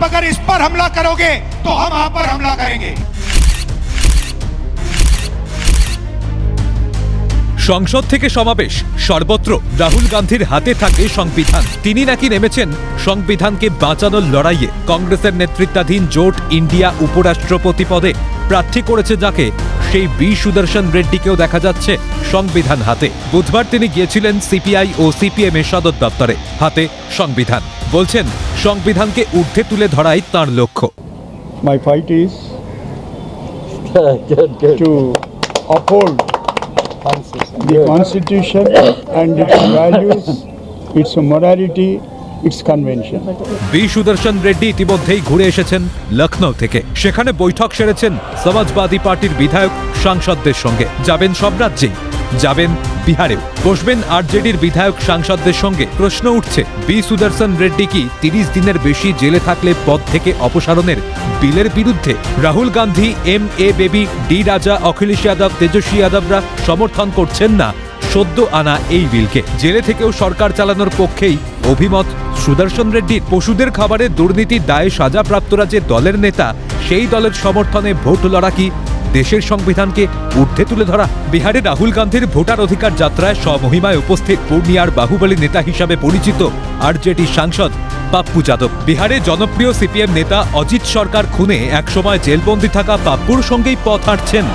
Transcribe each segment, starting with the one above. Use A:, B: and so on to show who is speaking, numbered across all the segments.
A: आप अगर इस पर हमला करोगे तो हम आप पर हमला करेंगे
B: সংসদ থেকে সমাবেশ সর্বত্র রাহুল গান্ধীর হাতে থাকে সংবিধান তিনি নাকি নেমেছেন সংবিধানকে বাঁচানোর লড়াইয়ে কংগ্রেসের নেতৃত্বাধীন জোট ইন্ডিয়া উপরাষ্ট্রপতি পদে প্রার্থী করেছে যাকে সেই বি সুদর্শন রেড্ডিকেও দেখা যাচ্ছে সংবিধান হাতে বুধবার তিনি গিয়েছিলেন সিপিআই ও সিপিএম এর সদর দপ্তরে হাতে সংবিধান বলছেন সংবিধানকে ঊর্ধ্বে তুলে ধরাই তার লক্ষ্য।
C: My fight is to uphold the constitution and its values, its morality, its convention.
B: B Sudarshan Reddy ইতিমধ্যেই ঘুরে এসেছেন লখনৌ থেকে। সেখানে বৈঠক সেরেছেন সমাজবাদী পার্টির বিধায়ক সাংসদদের সঙ্গে। যাবেন সব রাজ্যেই। যাবেন বিহারেও বসবেন আরজেডির বিধায়ক সাংসদদের সঙ্গে। প্রশ্ন উঠছে, বি সুদর্শন রেড্ডি কি তিরিশ দিনের বেশি জেলে থাকলে পদ থেকে অপসারণের বিলের বিরুদ্ধে? Rahul Gandhi, M A Baby, D Raja, Akhilesh Yadav, তেজস্বী যাদবরা সমর্থন করছেন না। সদ্য আনা এই বিলকে। জেলে থেকেও সরকার চালানোর পক্ষেই অভিমত। সুদর্শন রেড্ডির পশুদের খাবারে দুর্নীতির দায়ে সাজাপ্রাপ্তরা যে দলের নেতা, সেই দলের সমর্থনে ভোট লড়া কি দেশের সংবিধানকে ঊর্ধ্বে তুলে ধরা। বিহারে রাহুল গান্ধীর ভোটার অধিকার যাত্রায় স্বমহিমায় উপস্থিত পূর্ণিয়ার বাহুবলী নেতা হিসাবে পরিচিত আরজেডি সাংসদ পাপ্পু যাদব। বিহারে জনপ্রিয় সিপিএম নেতা অজিত সরকার খুনে একসময় জেলবন্দি থাকা পাপ্পুর সঙ্গেই পথ হাঁটছেন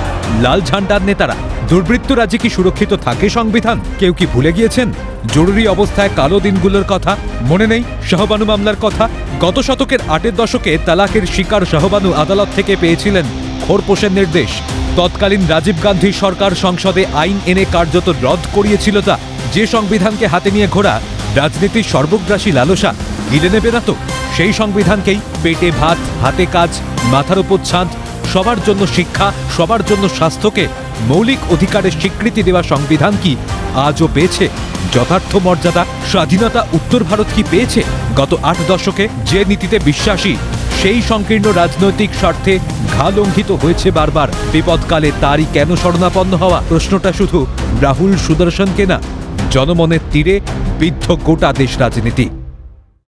B: লাল ঝান্ডার নেতারা। দুর্বৃত্ত রাজ্যে কি সুরক্ষিত থাকে সংবিধান? কেউ কি ভুলে গিয়েছেন? জরুরি অবস্থায় কালো দিনগুলোর কথা মনে নেই? শাহবানু মামলার কথা? গত শতকের আটের দশকে তালাকের শিকার শাহবানু আদালত থেকে পেয়েছিলেন খোরপোশের নির্দেশ। তৎকালীন রাজীব গান্ধী সরকার সংসদে আইন এনে কার্যত রদ করিয়েছিল তা। যে সংবিধানকে হাতে নিয়ে ঘোরা রাজনীতির সর্বগ্রাসী লালসা গিলে নেবে না তো? সেই সংবিধানকেই পেটে ভাত, হাতে কাজ, মাথার উপর ছাদ সবার জন্য শিক্ষা, সবার জন্য স্বাস্থ্যকে মৌলিক অধিকারের স্বীকৃতি দেওয়া সংবিধান কি আজও পেয়েছে? যথার্থ মর্যাদা, স্বাধীনতা, উত্তর ভারত কি পেয়েছে? গত আট দশকে যে নীতিতে বিশ্বাসী, সেই সংকীর্ণ রাজনৈতিক স্বার্থে ঘা লঙ্ঘিত হয়েছে বারবার। বিপদকালে তারই কেন শরণাপন্ন হওয়া? প্রশ্নটা শুধু রাহুল সুদর্শনকে না? জনমনের তীরে বিদ্ধ গোটা দেশ রাজনীতি।